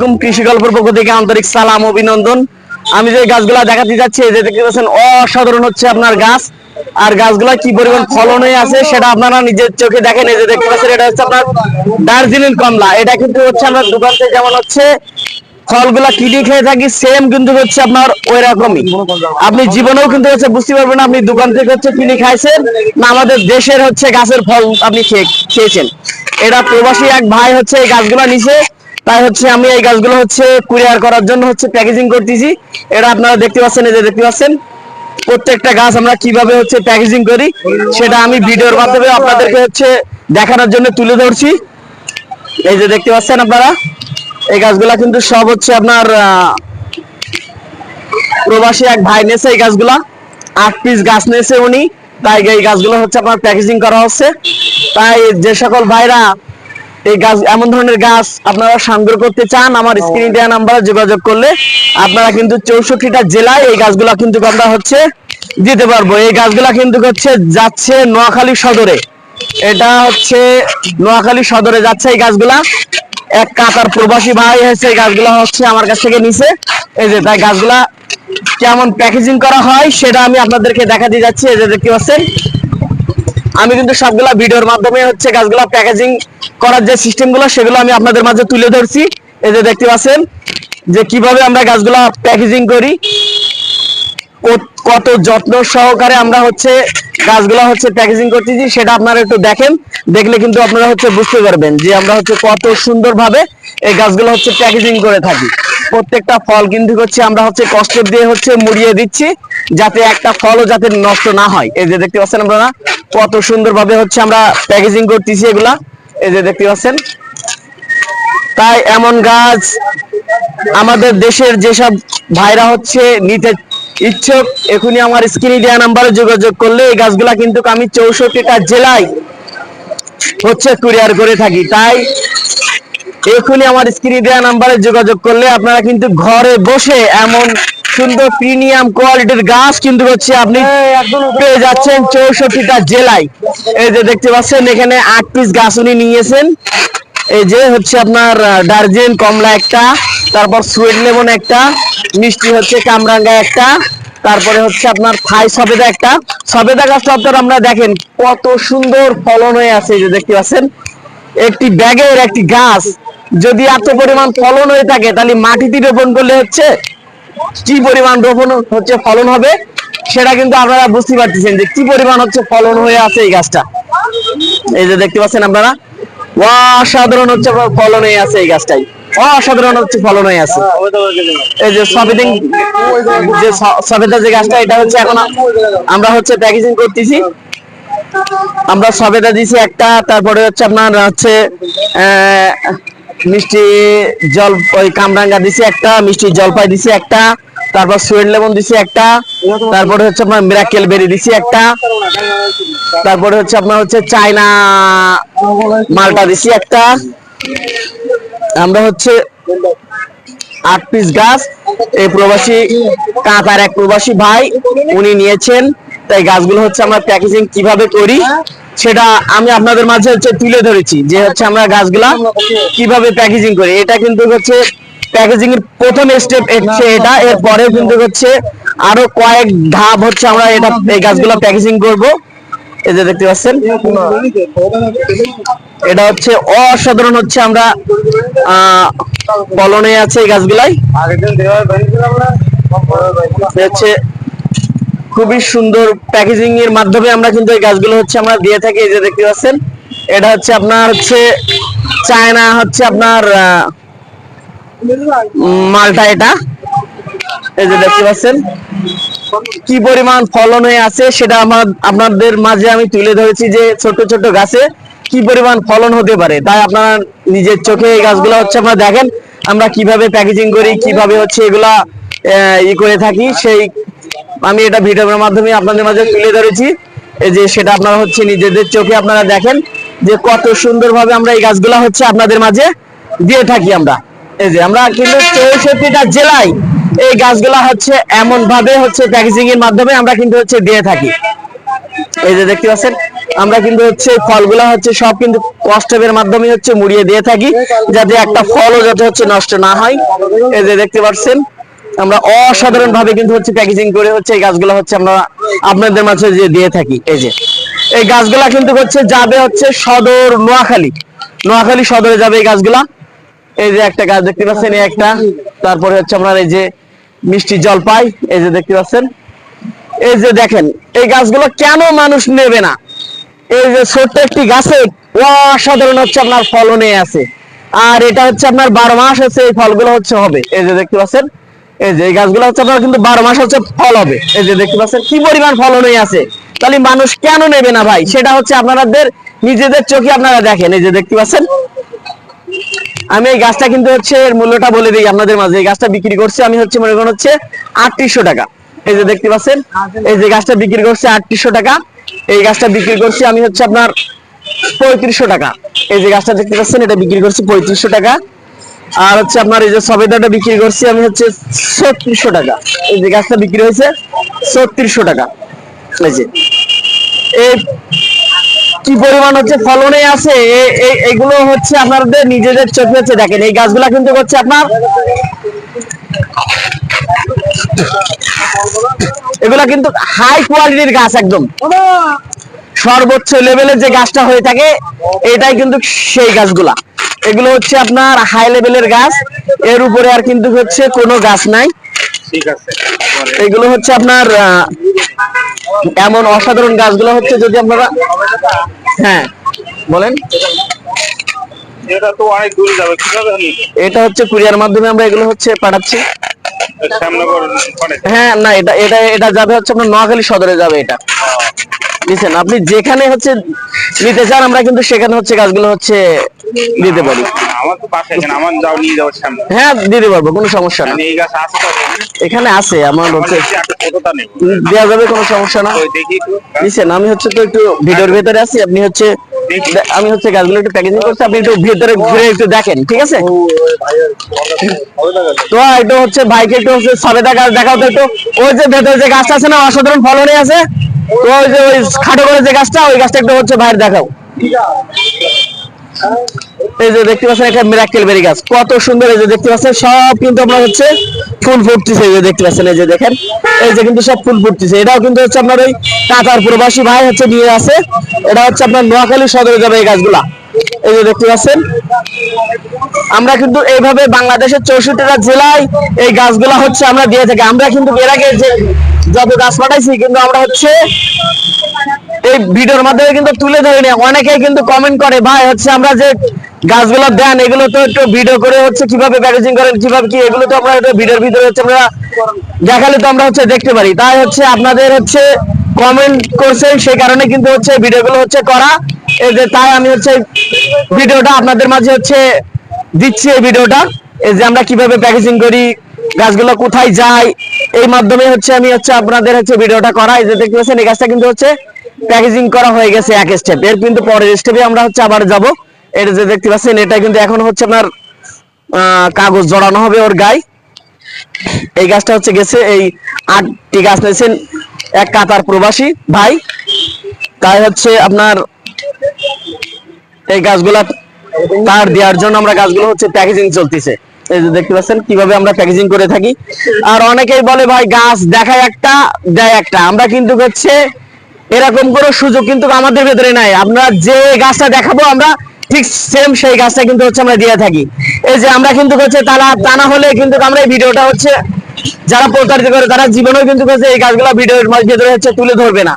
কৃষি গল্পের পক্ষ থেকে আন্তরিক সালাম, অভিনন্দন। আমি যে গাছগুলা দেখাতে যাচ্ছি যে দেখতে পাচ্ছেন, অসাধারণ হচ্ছে আপনার গাছ। আর গাছগুলা কি পরিমাণ ফলন হয়ে আছে সেটা আপনারা নিজের চোখে দেখেন। এই যে দেখতে পাচ্ছেন, এটা হচ্ছে আপনার দার্জিলিং কমলা। এটা কিন্তু হচ্ছে আমরা দোকান থেকে যেমন হচ্ছে, ফলগুলা কিনে খেয়ে থাকি সেম কিন্তু হচ্ছে আপনার ওই রকমই আপনি জীবনেও কিন্তু হচ্ছে বুঝতে পারবেন আপনি দোকান থেকে হচ্ছে কিনে খাইছেন না, আমাদের দেশের হচ্ছে গাছের ফল আপনি খেয়ে- খেয়েছেন। এটা প্রবাসী এক ভাই হচ্ছে এই গাছগুলা নিছে। তাই হচ্ছে আমি এই গাছগুলো হচ্ছে কুরিয়ার করার জন্য হচ্ছে প্যাকেজিং করতেছি। এটা আপনারা দেখতে পাচ্ছেন, এই যে দেখতে পাচ্ছেন। প্রত্যেকটা গাছ আমরা কীভাবে হচ্ছে প্যাকেজিং করি, সেটা আমি ভিডিওর মাধ্যমে আপনাদেরকে হচ্ছে দেখানোর জন্য তুলে ধরছি। এই যে দেখতে পাচ্ছেন আপনারা, এই গাছগুলা কিন্তু সব হচ্ছে আপনার প্রবাসী এক ভাই নেছে এই গাছগুলা। আট পিস গাছ নিয়েছে উনি, তাই এই গাছগুলো হচ্ছে আপনার প্যাকেজিং করা হচ্ছে। তাই যে সকল ভাইরা এই গাছ এমন ধরনের গাছ আপনারা সংগ্রহ করতে চান আমার স্ক্রিন দেওয়া নাম্বারে যোগাযোগ করলে আপনারা কিন্তু চৌষট্টিটা জেলায় এই গাছগুলা কিন্তু আমরা হচ্ছে দিতে পারব। এই গাছগুলা কিন্তু হচ্ছে যাচ্ছে নোয়াখালী সদরে। এটা হচ্ছে নোয়াখালী সদরে যাচ্ছে এই গাছগুলা। এক কাতার প্রবাসী ভাই হয়েছে এই গাছগুলা হচ্ছে আমার কাছ থেকে নিছে। এই যে তাই গাছগুলা কেমন প্যাকেজিং করা হয় সেটা আমি আপনাদেরকে দেখা দিয়ে যাচ্ছি। এই যে দেখতে পাচ্ছেন আমি কিন্তু সবগুলা ভিডিওর মাধ্যমে হচ্ছে গাছগুলা প্যাকেজিং করার যে সিস্টেমগুলো সেগুলো আমি আপনাদের মাঝে তুলে ধরছি। এই যে দেখতে পাচ্ছেন যে কীভাবে আমরা গাছগুলা প্যাকেজিং করি, কত- কত যত্ন সহকারে আমরা হচ্ছে গাছগুলা হচ্ছে প্যাকেজিং করতেছি, সেটা আপনারা একটু দেখেন। দেখলে কিন্তু আপনারা হচ্ছে বুঝতে পারবেন যে আমরা হচ্ছে কত সুন্দরভাবে এই গাছগুলো হচ্ছে প্যাকেজিং করে থাকি। প্রত্যেকটা ফল কিন্তু হচ্ছে আমরা হচ্ছে কষ্ট দিয়ে হচ্ছে মুড়িয়ে দিচ্ছি, যাতে একটা ফলও যাতে নষ্ট না হয়। এই যে দেখতে পাচ্ছেন আপনারা? কত সুন্দরভাবে হচ্ছে আমরা প্যাকেজিং করতেছি এগুলা। এই যে দেখতে পাচ্ছেন। তাই এমন গাছ আমাদের দেশের যেসব ভাইরা হচ্ছে নিতে ইচ্ছুক এখনই আমার স্ক্রিনে দেওয়া নাম্বারে যোগাযোগ করলে এই গাছগুলা কিন্তু আমি চৌষট্টিটা জেলায় হচ্ছে কুরিয়ার করে থাকি। তাই এখনই আমার স্ক্রিনে দেওয়া নাম্বারে যোগাযোগ করলে আপনারা কিন্তু ঘরে বসে এমন সুন্দর প্রিমিয়াম কোয়ালিটির গাছ কিন্তু হচ্ছে আপনি পেয়ে যাচ্ছেন চৌষট্টিটা জেলায়। এই যে দেখতে পাচ্ছেন এখানে আট পিস গাছ উনি নিয়েছেন। এই যে হচ্ছে আপনার দার্জিলিং কমলা একটা তারপর সুইট লেমন একটা মিষ্টি হচ্ছে কামরাঙ্গা একটা তারপরে হচ্ছে আপনার থাই সবেদা একটা। সবেদা গাছটা আপনার আমরা দেখেন কত সুন্দর ফলন হয়ে আছে এই যে দেখতে পাচ্ছেন। একটি ব্যাগের একটি গাছ যদি এত পরিমাণ ফলন হয়ে থাকে তাহলে মাটিতে রোপণ করলে হচ্ছে কি পরিমাণ রোপণ হচ্ছে ফলন হবে সেটা কিন্তু আপনারা বুঝতে পারতেছেন যে কি পরিমাণ হচ্ছে ফলন হয়ে আছে এই গাছটা। এই যে দেখতে পাচ্ছেন আপনারা, অসাধারণ হচ্ছে ফলন হয়ে আছে এই গাছটাই। অসাধারণ হচ্ছে ফলন হয়ে আছে। এই যে সবেদিন যে স- সবেদা যে গাছটা, এটা হচ্ছে এখন আমরা হচ্ছে প্যাকেজিং করতেছি। আমরা সবেদা দিছি একটা, তারপরে হচ্ছে আপনার হচ্ছে মিষ্টি জল ওই কামরাঙ্গা দিছি একটা, মিষ্টি জলপাই দিছি একটা, তারপর সুইট লেমন দিছি একটা, তারপরে হচ্ছে আপনার মিরাকেল বেরি দিছি একটা, তারপরে হচ্ছে আপনার হচ্ছে চায়না মালটা দিছি একটা। আমরা হচ্ছে আট পিস গাছ, এই প্রবাসী কাকার এক প্রবাসী ভাই, উনি নিয়েছেন। তাই গাছগুলো হচ্ছে আমরা প্যাকেজিং কীভাবে করি সেটা আমি আপনাদের মাঝে হচ্ছে তুলে ধরেছি যে হচ্ছে আমরা গাছগুলা কীভাবে প্যাকেজিং করি। এটা কিন্তু হচ্ছে প্যাকেজিং এর প্রথম স্টেপ হচ্ছে এটা। এরপরে কিন্তু হচ্ছে আরও কয়েক ধাপ হচ্ছে আমরা এটা এই গাছগুলা প্যাকেজিং করব। এই যে দেখতে পাচ্ছেন? এটা হচ্ছে অসাধারণ হচ্ছে আমরা আহ ফলনে আছে এই গাছগুলাই। হচ্ছে খুবই সুন্দর প্যাকেজিং এর মাধ্যমে আমরা কিন্তু এই গাছগুলো হচ্ছে আমরা দিয়ে থাকি, এই যে দেখতে পাচ্ছেন। এটা হচ্ছে আপনার হচ্ছে চায়না হচ্ছে আপনার মালটা এটা। এই যে দেখতে পাচ্ছেন। কি পরিমাণ ফলন হয়ে আছে সেটা আমার আপনাদের মাঝে আমি তুলে ধরেছি যে ছোট ছোট গাছে কি পরিমাণ ফলন হতে পারে। তাই আপনারা নিজের চোখে এই গাছগুলো হচ্ছে আপনারা দেখেন, আমরা কীভাবে প্যাকেজিং করি, কীভাবে হচ্ছে এগুলা ই করে থাকি, সেই আমি এটা ভিডিওর মাধ্যমে আপনাদের মাঝে তুলে ধরেছি। এই যে সেটা আপনারা হচ্ছে নিজেদের চোখে আপনারা দেখেন যে কত সুন্দরভাবে আমরা এই গাছগুলা হচ্ছে আপনাদের মাঝে দিয়ে থাকি আমরা। এই যে আমরা কিন্তু চৌষট্টিটা জেলায় এই গাছগুলা হচ্ছে এমন ভাবে হচ্ছে প্যাকেজিং এর মাধ্যমে আমরা কিন্তু হচ্ছে দিয়ে থাকি। এই যে দেখতে পাচ্ছেন, আমরা কিন্তু হচ্ছে ফলগুলো হচ্ছে সব কিন্তু কষ্টের মাধ্যমে হচ্ছে মুড়িয়ে দিয়ে থাকি, যাতে একটা ফলও যাতে হচ্ছে নষ্ট না হয়। এই যে দেখতে পাচ্ছেন আমরা অসাধারণ ভাবে কিন্তু হচ্ছে প্যাকেজিং করে হচ্ছে এই গাছগুলো হচ্ছে আমরা আপনাদের মাঝে যে দিয়ে থাকি। এই যে, এই গাছগুলা কিন্তু হচ্ছে যাবে হচ্ছে সদর নোয়াখালী। নোয়াখালী সদরে যাবে এই গাছগুলা। এই যে একটা গাছ দেখতে পাচ্ছেন, এই একটা। তারপরে হচ্ছে আপনার এই যে মিষ্টি জলপাই এই যে দেখতে পাচ্ছেন। এই যে দেখেন, এই গাছগুলো কেন মানুষ নেবে না? এই যে ছোট্ট একটি গাছে অসাধারণ হচ্ছে আপনার ফলনে আছে। আর এটা হচ্ছে আপনার বারো মাস হচ্ছে এই ফলগুলো হচ্ছে হবে। এই যে দেখতে পাচ্ছেন এই যে গাছগুলো হচ্ছে আপনার কিন্তু বারো মাস হচ্ছে ফল হবে। এই যে দেখতে পাচ্ছেন, কি পরিমাণ ফলনে আছে। তাহলে মানুষ কেন নেবে না ভাই? সেটা হচ্ছে আপনাদের নিজেদের চোখে আপনারা দেখেন। এই যে দেখতে পাচ্ছেন, আমি এই গাছটা কিন্তু হচ্ছে এর মূল্যটা বলে দিই আপনাদের মাঝে। এই গাছটা বিক্রি করছি, আমি হচ্ছে মনে করেন হচ্ছে আটত্রিশশো টাকা। এই যে দেখতে পাচ্ছেন, এই যে গাছটা বিক্রি করছে আটত্রিশশো টাকা। এই গাছটা বিক্রি করছি আমি হচ্ছে আপনার পঁয়ত্রিশশো টাকা। এই যে গাছটা দেখতে পাচ্ছেন, এটা বিক্রি করছি পঁয়ত্রিশশো টাকা। আর হচ্ছে আপনার এই যে সবেদাটা বিক্রি করছি আমি হচ্ছে ছত্রিশশো টাকা। এই যে গাছটা বিক্রি হয়েছে, ছত্রিশশো টাকা। এই যে। এই কি পরিমাণ হচ্ছে ফলনে আছে এগুলো হচ্ছে আপনাদের নিজেদের চোখে হচ্ছে দেখেন। এই গাছগুলা কিন্তু হচ্ছে আপনার এগুলা কিন্তু হাই কোয়ালিটির গাছ একদম। সর্বোচ্চ লেভেলের যে গাছটা হয়ে থাকে এটাই কিন্তু সেই গাছগুলা। এগুলো হচ্ছে আপনার হাই লেভেলের গাছ। এর উপরে আর কিন্তু হচ্ছে কোনো গাছ নাই। এগুলো হচ্ছে আপনার এমন অসাধারণ গাছগুলো হচ্ছে যদি আপনারা হ্যাঁ বলেন। এটা তো অনেক দূরে যাবে কীভাবে এটা হচ্ছে কুরিয়ার মাধ্যমে আমরা এগুলো হচ্ছে পাঠাচ্ছি। হ্যাঁ না এটা এটা এটা যাবে হচ্ছে আপনার নোয়াখালী সদরে যাবে এটা। আপনি যেখানে হচ্ছে নিতে চান আমরা কিন্তু সেখানে হচ্ছে গাছগুলো হচ্ছে দিতে পারি। আমার তো পাশে এখানে আমার যাও নিয়ে সামনে হ্যাঁ দিতে পারব কোনো সমস্যা না। মানে এই গাছ আছে এখানে? আছে আমার হচ্ছে দেওয়া যাবে কোনো সমস্যা না। বুঝছেন? আমি হচ্ছে তো একটু ভিডিওর ভেতরে আছি আপনি হচ্ছে আমি হচ্ছে গাছগুলো একটু প্যাকেজিং করছি আপনি একটু ভিতরে ঘুরে একটু দেখেন ঠিক আছে? তো একটু হচ্ছে ভাইকে একটু হচ্ছে সবেদা গাছ দেখাও তো একটু। ওই যে ভেতরে যে গাছটা আছে না অসাধারণ ফলনে আছে। তো ওই যে ওই খাটো করে যে গাছটা ওই গাছটা একটু হচ্ছে ভাইয়ের দেখাও। এই যে দেখতে পাচ্ছেন একটা মিরাকেল বেরি গাছ। কত সুন্দর এই যে দেখতে পাচ্ছেন, সব কিন্তু আপনার হচ্ছে ফুল ফুটতেছে এই যে দেখতে পাচ্ছেন, এই যে দেখেন। এই যে কিন্তু সব ফুল ফুটতেছে। এটাও কিন্তু হচ্ছে আপনার ওই কাতার প্রবাসী ভাই হচ্ছে নিয়ে আছে। এটা হচ্ছে আপনার নোয়াখালী সদরে যাবে এই গাছগুলা। এই যে দেখতে পাচ্ছেন, আমরা কিন্তু এইভাবে বাংলাদেশের চৌষট্টিটা জেলায় এই গাছগুলা হচ্ছে আমরা দিয়ে থাকি। আমরা কিন্তু এর আগে যে যত গাছ পাঠাইছি, কিন্তু আমরা হচ্ছে এই ভিডিওর মাধ্যমে কিন্তু তুলে ধরে নিয়ে অনেকেই কিন্তু কমেন্ট করে, ভাই, হচ্ছে আমরা যে গাছগুলো দেন, এগুলো তো একটু ভিডিও করে হচ্ছে কীভাবে প্যাকেজিং করেন, কীভাবে কি, এগুলো তো আমরা একটু ভিডিওর ভিতরে হচ্ছে আমরা দেখালে তো আমরা হচ্ছে দেখতে পারি। তাই হচ্ছে আপনাদের হচ্ছে কমেন্ট করছেন, সেই কারণে কিন্তু হচ্ছে ভিডিওগুলো হচ্ছে করা। এই যে তাই আমি হচ্ছে ভিডিওটা আপনাদের মাঝে হচ্ছে দিচ্ছি এই ভিডিওটা। এই যে আমরা কীভাবে প্যাকেজিং করি, গাছগুলো কোথায় যায়, এই মাধ্যমে হচ্ছে আমি হচ্ছে আপনাদের হচ্ছে ভিডিওটা করা। এই যে দেখতে পাচ্ছেন, এই গাছটা কিন্তু হচ্ছে প্যাকেজিং করা হয়ে গেছে এক স্টেপ এর কিন্তু পরের স্টেপে আমরা হচ্ছে আবার যাব। এটা যে দেখতে পাচ্ছেন, এটা কিন্তু এখন হচ্ছে আপনার কাগজ জড়ানো হবে ওর গায়ে। এই গাছটা হচ্ছে গেছে এই আটটি গাছ নিয়েছেন, এক কাতার প্রবাসী ভাই। তাই হচ্ছে আপনার এই গাছগুলা তার দেওয়ার জন্য আমরা গাছগুলো হচ্ছে প্যাকেজিং চলতেছে। এই যে দেখতে পাচ্ছেন, কীভাবে আমরা প্যাকেজিং করে থাকি। আর অনেকেই বলে ভাই, গাছ দেখায় একটা, দেয় একটা। আমরা কিন্তু হচ্ছে এরকম কোনো সুযোগ কিন্তু আমাদের ভেতরে নাই। আমরা যে গাছটা দেখাবো আমরা, ঠিক সেম সেই গাছটা কিন্তু হচ্ছে আমরা দিয়ে থাকি। এই যে আমরা কিন্তু হচ্ছে তারা তা না হলে কিন্তু আমরা এই ভিডিওটা হচ্ছে যারা প্রতারিত করে, তারা জীবনেও কিন্তু এই গাছগুলো ভিডিওর ভেতরে হচ্ছে তুলে ধরবে না।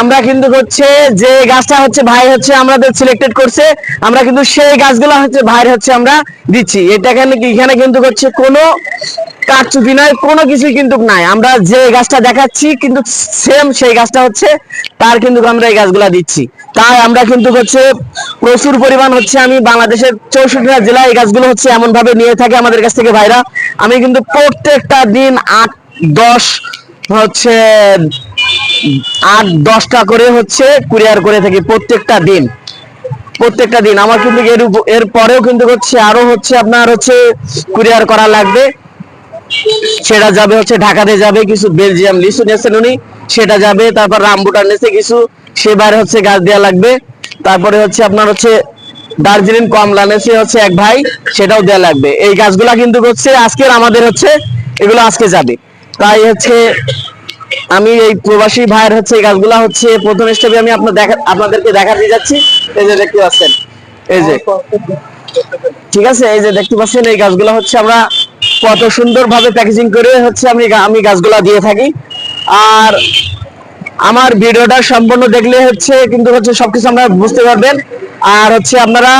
আমরা কিন্তু হচ্ছে যে গাছটা হচ্ছে ভাই হচ্ছে আমাদের সিলেক্টেড করছে, আমরা কিন্তু সেই গাছগুলো হচ্ছে ভাইয়ের হচ্ছে আমরা দিচ্ছি। এটা এখানে এখানে কিন্তু হচ্ছে কোনো কারচুপি নয় কোনো কিছুই কিন্তু নাই। আমরা যে গাছটা দেখাচ্ছি কিন্তু সেম সেই গাছটা হচ্ছে তার কিন্তু আমরা এই গাছগুলা দিচ্ছি। তাই আমরা কিন্তু হচ্ছে প্রচুর পরিমাণ হচ্ছে আমি বাংলাদেশের চৌষট্টিটা জেলায় এই গাছগুলো হচ্ছে এমন ভাবে নিয়ে থাকে আমাদের কাছ থেকে ভাইরা। আমি কিন্তু প্রত্যেকটা দিন আট, দশ হচ্ছে আট, দশটা করে হচ্ছে কুরিয়ার করে থাকি প্রত্যেকটা দিন। প্রত্যেকটা দিন। আমার কিন্তু এর এর পরেও কিন্তু হচ্ছে আরও হচ্ছে আপনার হচ্ছে কুরিয়ার করা লাগবে। সেটা যাবে হচ্ছে ঢাকাতে যাবে কিছু বেলজিয়াম লিচু নিয়েছেন উনি, সেটা যাবে, তারপর রামবুটান নিয়েছে কিছু, সেবার হচ্ছে গাছ দেওয়া লাগবে। তারপরে হচ্ছে আপনার হচ্ছে দার্জিলিং কমলা নেসে হচ্ছে এক ভাই, সেটাও দেওয়া লাগবে। এই গাছগুলা কিন্তু হচ্ছে আজকের আমাদের হচ্ছে, এগুলো আজকে যাবে। তাই হচ্ছে আমি এই প্রবাসী ভাইয়ের হচ্ছে এই গাছগুলা হচ্ছে প্রথম স্টেপে আমি আপনার দেখা আপনাদেরকে দেখাতে যাচ্ছি। এই যে দেখতে পাচ্ছেন। এই যে। ঠিক আছে? এই যে দেখতে পাচ্ছেন, এই গাছগুলো হচ্ছে আমরা কত সুন্দর ভাবে প্যাকেজিং করে হচ্ছে আমি আমি গাছগুলা দিয়ে থাকি। আর আমার ভিডিওটা সম্পূর্ণ দেখলে হচ্ছে কিন্তু হচ্ছে সবকিছু আপনারা বুঝতে পারবেন। আর হচ্ছে আপনারা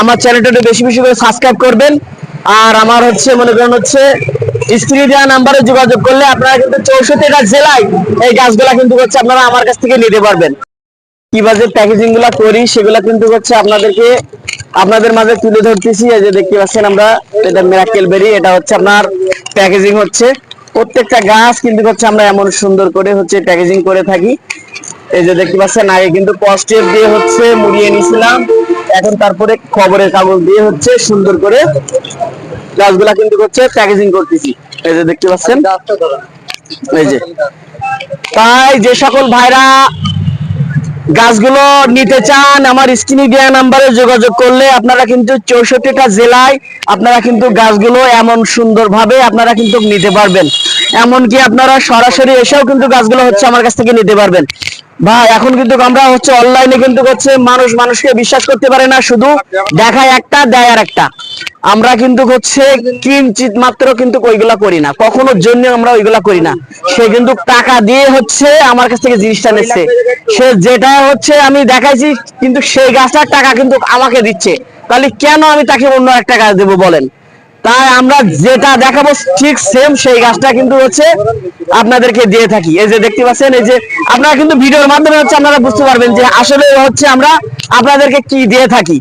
আমার চ্যানেলটা বেশি বেশি করে সাবস্ক্রাইব করবেন। আর আমার হচ্ছে, মনে করেন হচ্ছে, স্ক্রিনে দেওয়া নাম্বারে যোগাযোগ করলে আপনারা কিন্তু চৌষট্টিটা জেলায় এই গাছগুলা কিন্তু হচ্ছে আপনারা আমার কাছ থেকে নিতে পারবেন। কীভাবে প্যাকেজিংগুলা করি, সেগুলা কিন্তু হচ্ছে আপনাদেরকে, আপনাদের মাঝে তুলে ধরতেছি। এই যে দেখতে পাচ্ছেন আমরা, এটা মিরাকেল বেরি এটা হচ্ছে আপনার প্যাকেজিং হচ্ছে। প্রত্যেকটা গাছ কিন্তু হচ্ছে আমরা এমন সুন্দর করে হচ্ছে প্যাকেজিং করে থাকি। এই যে দেখতে পাচ্ছেন, আগে কিন্তু পস্টেপ দিয়ে হচ্ছে মুড়িয়ে নিছিলাম এখন তারপরে খবরের কাগজ দিয়ে হচ্ছে সুন্দর করে গাছগুলা কিন্তু হচ্ছে প্যাকেজিং করতেছি। এই যে দেখতে পাচ্ছেন? এই যে। তাই যে সকল ভাইরা গাছগুলো নিতে চান, আমার স্ক্রিনে দেওয়া নাম্বারে যোগাযোগ করলে আপনারা কিন্তু চৌষট্টিটা জেলায় আপনারা কিন্তু গাছগুলো এমন সুন্দর ভাবে আপনারা কিন্তু নিতে পারবেন। এমনকি আপনারা সরাসরি এসেও কিন্তু গাছগুলো হচ্ছে আমার কাছ থেকে নিতে পারবেন। ভাই, এখন কিন্তু আমরা হচ্ছে অনলাইনে কিন্তু হচ্ছে মানুষ, মানুষকে বিশ্বাস করতে পারে না, শুধু দেখায় একটা, দেয় আর একটা। আমরা কিন্তু হচ্ছে কিঞ্চিত মাত্র কিন্তু ওইগুলা করি না। কখনো জন্য আমরা ওইগুলা করি না। সে কিন্তু টাকা দিয়ে হচ্ছে আমার কাছ থেকে জিনিসটা নিচ্ছে। সে যেটা হচ্ছে আমি দেখাইছি, কিন্তু সেই গাছটার টাকা কিন্তু আমাকে দিচ্ছে। তাহলে কেন আমি তাকে অন্য একটা গাছ দেবো বলেন? তাই আমরা যেটা দেখাবো ঠিক সেম সেই গাছটা কিন্তু হচ্ছে আপনাদেরকে দিয়ে থাকি। এই যে দেখতে পাচ্ছেন, এই যে আপনারা কিন্তু ভিডিওর মাধ্যমে হচ্ছে আপনারা বুঝতে পারবেন যে আসলে হচ্ছে আমরা আপনাদেরকে কি দিয়ে থাকি।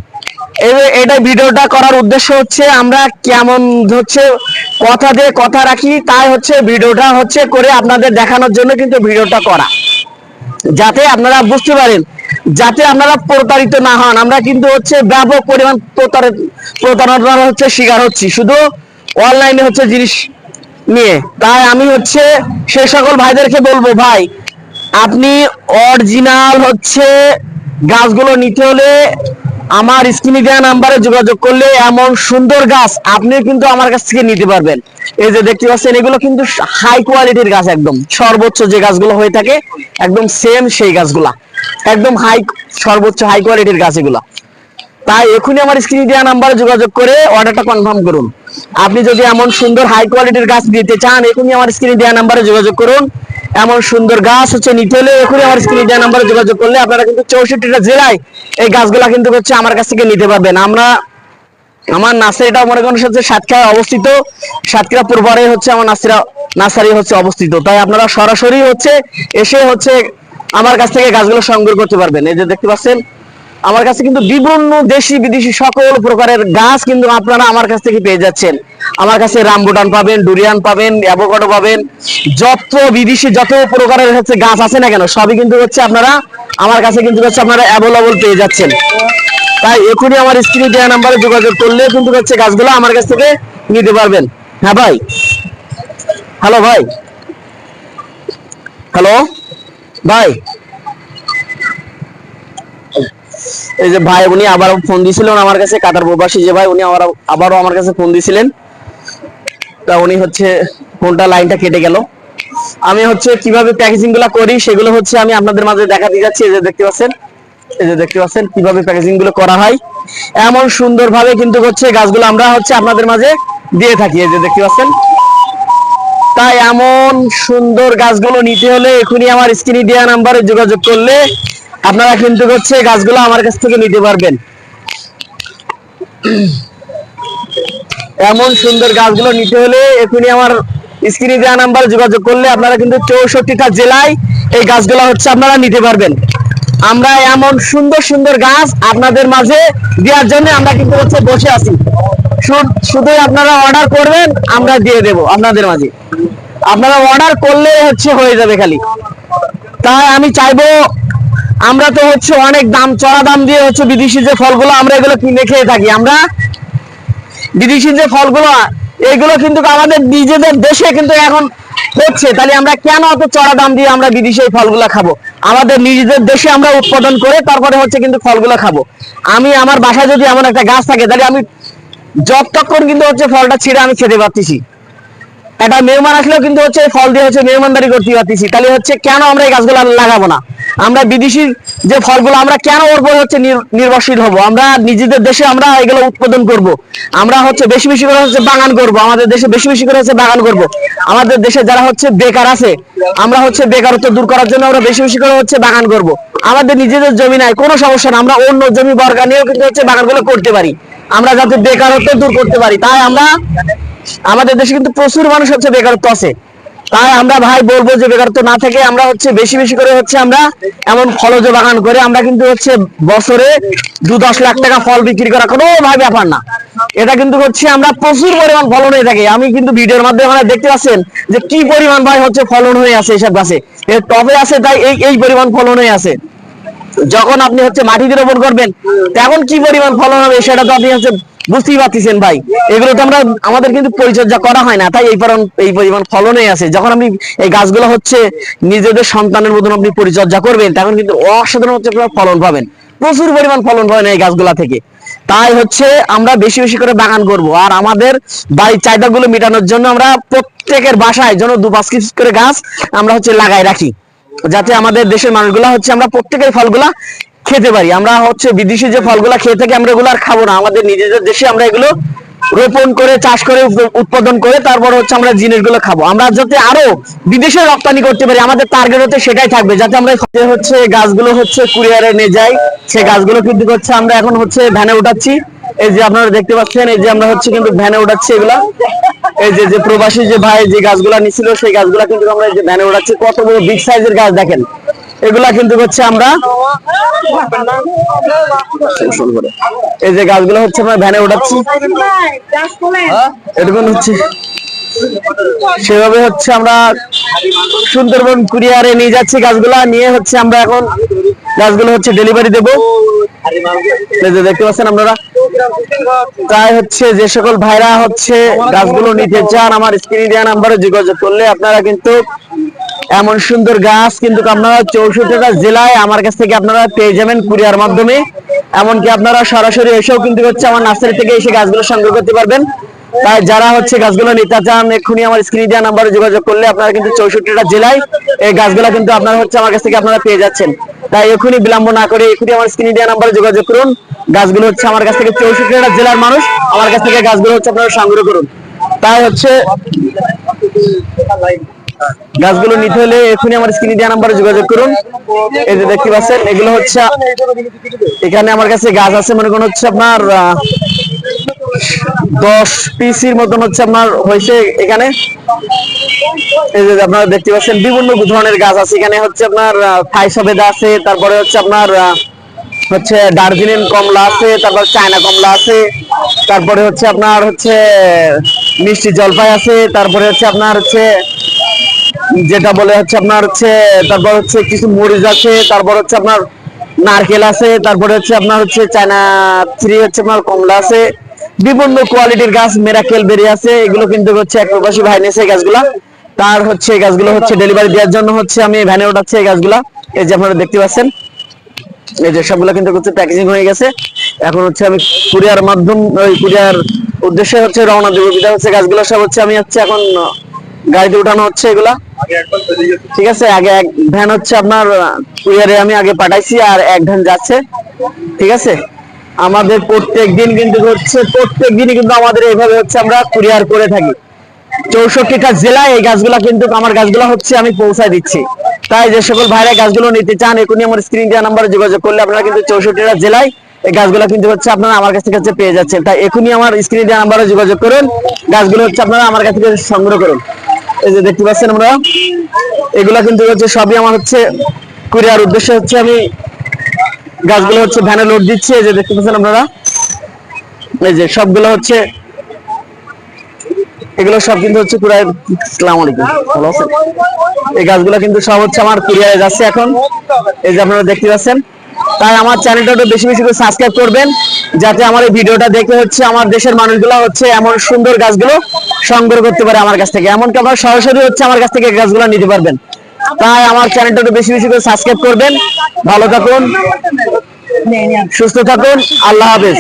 এটা ভিডিওটা করার উদ্দেশ্য হচ্ছে আমরা কেমন হচ্ছে কথা দিয়ে কথা রাখি, তাই হচ্ছে ভিডিওটা হচ্ছে করে আপনাদের দেখানোর জন্য কিন্তু ভিডিওটা করা। যাতে আপনারা বুঝতে পারেন যাতে আপনারা প্রতারিত না হন। আমরা কিন্তু হচ্ছে ব্যাপক পরিমাণ প্রতারণার হচ্ছে শিকার হচ্ছি। শুধু অনলাইনে হচ্ছে জিনিস নিয়ে। তাই আমি হচ্ছে সে সকল ভাইদেরকে বলব, ভাই, আপনি অরিজিনাল হচ্ছে গাছগুলো নিতে হলে আমার স্ক্রিনে দেওয়া নাম্বারে যোগাযোগ করলে এমন সুন্দর গাছ আপনি কিন্তু আমার কাছ থেকে নিতে পারবেন। এই যে দেখতে পাচ্ছেন, এগুলো কিন্তু হাই কোয়ালিটির গাছ একদম। সর্বোচ্চ যে গাছগুলো হয়ে থাকে, একদম সেম সেই গাছগুলা। একদম হাই সর্বোচ্চ হাই কোয়ালিটির গাছ এগুলা। তাই এখনই আমার স্ক্রিনে দেওয়া নাম্বারে যোগাযোগ করে অর্ডারটা কনফার্ম করুন। আপনি যদি এমন সুন্দর হাই কোয়ালিটির গাছ দিতে চান, এখনই আমার স্ক্রিনে দেওয়া নাম্বারে যোগাযোগ করুন। এমন সুন্দর গাছ হচ্ছে নিতে হলে এখনই আমার স্ক্রিনে দেওয়া নাম্বারে যোগাযোগ করলে আপনারা কিন্তু চৌষট্টিটা জেলায় এই গাছগুলা কিন্তু হচ্ছে আমার কাছ থেকে নিতে পারবেন। আমরা, আমার নার্সারিটা মনে করেন হচ্ছে সাতক্ষীরা অবস্থিত। সাতক্ষীরা পূর্বারে হচ্ছে আমার নার্সারি নার্সারি হচ্ছে অবস্থিত। তাই আপনারা সরাসরি হচ্ছে এসে হচ্ছে আমার কাছ থেকে গাছগুলো সংগ্রহ করতে পারবেন। এই যে দেখতে পাচ্ছেন, আমার কাছে কিন্তু বিভিন্ন দেশি বিদেশি সকল প্রকারের গাছ কিন্তু আপনারা আমার কাছ থেকে পেয়ে যাচ্ছেন। আমার কাছে রামবুটান পাবেন, ডুরিয়ান পাবেন, অ্যাভোকাডো পাবেন। যত বিদেশি, যত প্রকারের হচ্ছে গাছ আছে না কেন, সবই কিন্তু হচ্ছে আপনারা, আমার কাছে কিন্তু হচ্ছে আপনারা অ্যাভেলেবল পেয়ে যাচ্ছেন। তাই এখনই আমার স্ক্রিনে দেওয়া নাম্বারে যোগাযোগ করলে কিন্তু হচ্ছে গাছগুলো আমার কাছ থেকে নিতে পারবেন। হ্যাঁ ভাই? হ্যালো ভাই? হ্যালো ভাই? এই যে ভাই, উনি আবার ফোন দিয়েছিলেন আমার কাছে, কাতার প্রবাসী যে ভাই, উনি আবার আবারও আমার কাছে ফোন দিয়েছিলেন। তা উনি হচ্ছে ফোনটা লাইনটা কেটে গেল। আমি হচ্ছে কীভাবে প্যাকেজিংগুলা করি সেগুলো হচ্ছে আমি আপনাদের মাঝে দেখাতে যাচ্ছি, এই যে দেখতে পাচ্ছেন, এই যে দেখতে পাচ্ছেন কীভাবে প্যাকেজিংগুলো করা হয়। এমন সুন্দর ভাবে কিন্তু হচ্ছে গাছগুলো আমরা হচ্ছে আপনাদের মাঝে দিয়ে থাকি, এই যে দেখতে পাচ্ছেন। তাই এমন সুন্দর গাছগুলো নিতে হলে এখনই আমার স্ক্রিনে দেওয়া নাম্বারে যোগাযোগ করলে আপনারা কিন্তু হচ্ছে গাছগুলো আমার কাছ থেকে নিতে পারবেন। এমন সুন্দর গাছগুলো নিতে হলে এখনই আমার স্ক্রিনে দেওয়া নাম্বারে যোগাযোগ করলে আপনারা কিন্তু চৌষট্টিটা জেলায় এই গাছগুলো হচ্ছে আপনারা নিতে পারবেন। আমরা এমন সুন্দর সুন্দর গাছ আপনাদের মাঝে দেওয়ার জন্য আমরা কিন্তু হচ্ছে বসে আছি। শুধু আপনারা অর্ডার করবেন, আমরা দিয়ে দেব আপনাদের মাঝে। আপনারা অর্ডার করলে হচ্ছে হয়ে যাবে খালি। তাই আমি চাইব আমরা তো হচ্ছে অনেক দাম, চড়া দাম দিয়ে হচ্ছে বিদেশি যে ফলগুলো আমরা এগুলো কিনে খেয়ে থাকি। আমরা বিদেশি যে ফলগুলো, এগুলো কিন্তু আমাদের নিজেদের দেশে কিন্তু এখন হচ্ছে। তাহলে আমরা কেন অত চড়া দাম দিয়ে আমরা বিদেশি ফলগুলো খাব? আমাদের নিজেদের দেশে আমরা উৎপাদন করে তারপরে হচ্ছে কিন্তু ফলগুলো খাব। আমি, আমার বাসায় যদি এমন একটা গাছ থাকে, তাহলে আমি যতক্ষণ কিন্তু হচ্ছে ফলটা ছিঁড়ে আমি খেতে পারতেছি। একটা মেহমান আসলেও কিন্তু হচ্ছে ফল দিয়ে হচ্ছে মেহমানদারি করতে পারতেছি। তাহলে হচ্ছে কেন আমরা এই গাছগুলো লাগাবো না? আমরা বিদেশি যে ফলগুলো, আমরা কেন ওর উপর হচ্ছে নির্ভরশীল হব? আমরা নিজেদের দেশে আমরা এগুলো উৎপাদন করব। আমরা হচ্ছে বেশি বেশি করে হচ্ছে বাগান করব। আমাদের দেশে বেশি বেশি করে হচ্ছে বাগান করব। আমাদের দেশে যারা হচ্ছে বেকার আছে, আমরা হচ্ছে বেকারত্ব দূর করার জন্য আমরা বেশি বেশি করে হচ্ছে বাগান করব। আমাদের নিজেদের জমি নাই, কোনো সমস্যা না আমরা অন্য জমি বর্গা নিয়েও কিন্তু হচ্ছে বাগানগুলো করতে পারি। আমরা যাতে বেকারত্ব দূর করতে পারি। তাই আমরা, আমাদের দেশে কিন্তু প্রচুর মানুষ হচ্ছে বেকারত্ব আছে। তাই আমরা ভাই বলব যে বেকারত্ব না থেকে আমরা হচ্ছে বেশি বেশি করে হচ্ছে আমরা এমন ফলজ বাগান করে আমরা কিন্তু হচ্ছে বছরে দু দশ লাখ টাকা ফল বিক্রি করা কোনো ভাই ব্যাপার না। এটা কিন্তু হচ্ছে আমরা প্রচুর পরিমাণ ফলন হয়ে থাকে। আমি কিন্তু ভিডিওর মাধ্যমে আপনারা দেখতে পাচ্ছেন যে কি পরিমাণ ভাই হচ্ছে ফলন হয়ে আছে এসব গাছে। এর টবে আছে তাই এই এই পরিমাণ ফলন হয়ে আছে। যখন আপনি হচ্ছে মাটিতে রোপণ করবেন, তখন কি পরিমাণ ফলন হবে সেটা তো আপনি হচ্ছে বুঝতেই পারতেছেন ভাই। এগুলো তো আমরা, আমাদের কিন্তু পরিচর্যা করা হয় না, তাই এই পরিমাণ এই পরিমাণ ফলনই আছে। যখন আপনি এই গাছগুলো হচ্ছে নিজেদের সন্তানের মতন আপনি পরিচর্যা করবেন, তখন কিন্তু অসাধারণ হচ্ছে আপনারা ফলন পাবেন। প্রচুর পরিমাণ ফলন পাবেন এই গাছগুলা থেকে। তাই হচ্ছে আমরা বেশি বেশি করে বাগান করব। আর আমাদের বাড়ির চাহিদাগুলো মেটানোর জন্য আমরা প্রত্যেকের বাসায় যেন দু পাঁচ কিছু করে গাছ আমরা হচ্ছে লাগাই রাখি। যাতে আমাদের দেশের মানুষগুলা হচ্ছে আমরা প্রত্যেকের ফলগুলা খেতে পারি। আমরা হচ্ছে বিদেশি যে ফলগুলা খেয়ে থাকি, আমরা এগুলো আর খাব না। আমাদের নিজেদের দেশে আমরা এগুলো রোপণ করে, চাষ করে উৎপাদন করে, তারপর হচ্ছে আমরা জিনিসগুলো খাব। আমরা যাতে আরও বিদেশে রপ্তানি করতে পারি, আমাদের টার্গেট হচ্ছে সেটাই থাকবে। যাতে আমরা হচ্ছে গাছগুলো হচ্ছে কুরিয়ারে নিয়ে যাই সেই গাছগুলো কিন্তু হচ্ছে আমরা এখন হচ্ছে ভ্যানে উঠাচ্ছি। এই যে আপনারা দেখতে পাচ্ছেন, এই যে আমরা হচ্ছে কিন্তু ভ্যানে উঠাচ্ছি এগুলা। এই যে যে প্রবাসী যে ভাই যে গাছগুলা নিছিল, সেই গাছগুলা কিন্তু আমরা এই যে ভ্যানে উঠাচ্ছি। কত বড় বিগ সাইজের গাছ দেখেন। এগুলা কিন্তু হচ্ছে আমরা এই যে গাছগুলো হচ্ছে আমরা ভ্যানে উঠাচ্ছি। এরকম হচ্ছে? সেভাবে হচ্ছে আমরা সুন্দরবন কুরিয়ারে নিয়ে যাচ্ছি গাছগুলা, নিয়ে হচ্ছে আমরা এখন গাছগুলো হচ্ছে ডেলিভারি দেবো। দেখতে পাচ্ছেন আপনারা? তাই হচ্ছে যে সকল ভাইরা হচ্ছে গাছগুলো নিতে চান, আমার স্ক্রিনে দেওয়া নাম্বারে যোগাযোগ করলে আপনারা কিন্তু এমন সুন্দর গাছ, কিন্তু আপনারা চৌষট্টিটা জেলায় আমার কাছ থেকে আপনারা পেয়ে যাবেন কুরিয়ার মাধ্যমে। এমনকি আপনারা সরাসরি এসেও কিন্তু হচ্ছে আমার নার্সারি থেকে এসে গাছগুলো সংগ্রহ করতে পারবেন। তাই যারা হচ্ছে গাছগুলো নিতে চান, এক্ষুনি আমার স্ক্রিনে দেওয়া নাম্বারে যোগাযোগ করলে আপনারা কিন্তু চৌষট্টিটা জেলায় এই গাছগুলো কিন্তু আপনারা হচ্ছে আমার কাছ থেকে আপনারা পেয়ে যাচ্ছেন। তাই এখনই বিলম্ব না করে এক্ষুনি আমার স্ক্রিনে দেওয়া নাম্বারে যোগাযোগ করুন। গাছগুলো হচ্ছে আমার কাছ থেকে চৌষট্টিটা জেলার মানুষ, আমার কাছ থেকে গাছগুলো হচ্ছে আপনারা সংগ্রহ করুন। তাই হচ্ছে গাছগুলো নিতে হলে এখনই আমার স্ক্রিনে দেওয়া নাম্বারে যোগাযোগ করুন। এই যে দেখতে পাচ্ছেন, এগুলো হচ্ছে এখানে আমার কাছে গাছ আছে, মনে করুন হচ্ছে আপনার দশ পিসির মতন হচ্ছে আপনার হয়েছে এখানে। এই যে আপনারা দেখতে পাচ্ছেন, বিভিন্ন ধরনের গাছ আছে। এখানে হচ্ছে আপনার থাই সবেদা আছে, তারপরে হচ্ছে আপনার হচ্ছে দার্জিলিং কমলা আছে, তারপর চায়না কমলা আছে, তারপরে হচ্ছে আপনার হচ্ছে মিষ্টি জলপাই আছে, তারপরে হচ্ছে আপনার হচ্ছে যেটা বলে হচ্ছে আপনার হচ্ছে, তারপর হচ্ছে কিছু মরিচ আছে, তারপর হচ্ছে আপনার নারকেল আছে, তারপরে হচ্ছে আপনার হচ্ছে চায়না থ্রি হচ্ছে আপনার কমলা আছে। বিভিন্ন কোয়ালিটির গাছ মেরাকেল বেরিয়ে আছে, এগুলো কিন্তু হচ্ছে এক প্রবাসী ভাই নিয়েছে গাছগুলা। তার হচ্ছে গাছগুলো হচ্ছে ডেলিভারি দেওয়ার জন্য হচ্ছে আমি ভ্যানে উঠাচ্ছি এই গাছগুলা। এই যে আপনারা দেখতে পাচ্ছেন, এই যে সবগুলো কিন্তু হচ্ছে প্যাকেজিং হয়ে গেছে। এখন হচ্ছে আমি কুরিয়ার মাধ্যম, ওই কুরিয়ার উদ্দেশ্যে হচ্ছে রওনা দেবো। বিধায় হচ্ছে গাছগুলো সব হচ্ছে আমি হচ্ছে এখন গাড়িতে উঠানো হচ্ছে এগুলা। ঠিক আছে আগে এক ভ্যান হচ্ছে আপনার কুরিয়ারে আমি আগে পাঠাইছি আর এক ভ্যান যাচ্ছে। ঠিক আছে? আমাদের প্রত্যেক দিন কিন্তু হচ্ছে প্রত্যেক দিনই কিন্তু আমাদের এইভাবে হচ্ছে আমরা কুরিয়ার করে থাকি। চৌষট্টিটা জেলায় এই গাছগুলা কিন্তু আমার গাছগুলো হচ্ছে আমি পৌঁছায় দিচ্ছি। তাই যে সকল ভাইরা গাছগুলো নিতে চান এখনই আমার স্ক্রিন দেওয়া নাম্বারে যোগাযোগ করলে আপনারা কিন্তু চৌষট্টিটা জেলায় এই গাছগুলো কিন্তু হচ্ছে আপনারা আমার কাছ থেকে পেয়ে যাচ্ছেন। তাই এখনই আমার স্ক্রিন দেওয়া নাম্বারে যোগাযোগ করুন। গাছগুলো হচ্ছে আপনারা আমার কাছ থেকে সংগ্রহ করুন। এই যে দেখতে পাচ্ছেন আমরা, এগুলা কিন্তু হচ্ছে সবই আমার হচ্ছে কুরিয়ার উদ্দেশ্যে হচ্ছে আমি গাছগুলো হচ্ছে ভ্যানে লোড দিচ্ছি, এই যে দেখতে পাচ্ছেন আপনারা। এই যে সবগুলো হচ্ছে, এগুলো সব কিন্তু হচ্ছে কুরিয়ার আসসালামু আলাইকুম। ভালো আছেন? এই গাছগুলো কিন্তু সব হচ্ছে আমার কুরিয়ারে যাচ্ছে এখন। এই যে আপনারা দেখতে পাচ্ছেন তাই আমার চ্যানেলটা একটু বেশি বেশি করে সাবস্ক্রাইব করবেন, যাতে আমার এই ভিডিওটা দেখে হচ্ছে আমার দেশের মানুষগুলো হচ্ছে এমন সুন্দর গাছগুলো সংগ্রহ করতে পারে আমার কাছ থেকে। এমনকি আপনারা সরাসরি হচ্ছে আমার কাছ থেকে গাছগুলো নিতে পারবেন। তাই আমার চ্যানেলটা একটু বেশি বেশি করে সাবস্ক্রাইব করবেন। ভালো থাকুন, সুস্থ থাকুন, আল্লাহ হাফেজ।